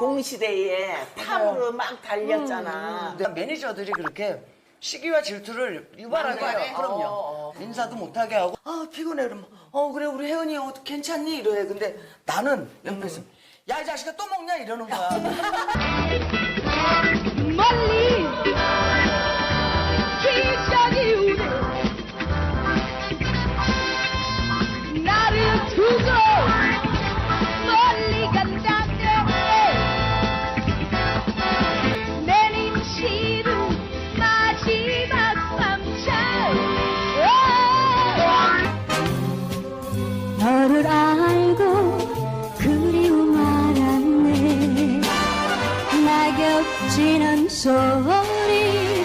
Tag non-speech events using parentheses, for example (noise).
동시대에 탑으로 막 달렸잖아. 근데 매니저들이 그렇게 시기와 질투를 유발하게 해요. 그럼요. 인사도 못하게 하고 아 피곤해 그러면 어 그래 우리 혜은이 어, 괜찮니 이래. 근데 나는 옆에서 야 이 자식아 또 먹냐 이러는 거야. (laughs) 너를 알고 그리움 알았네. 낙엽 지는 소리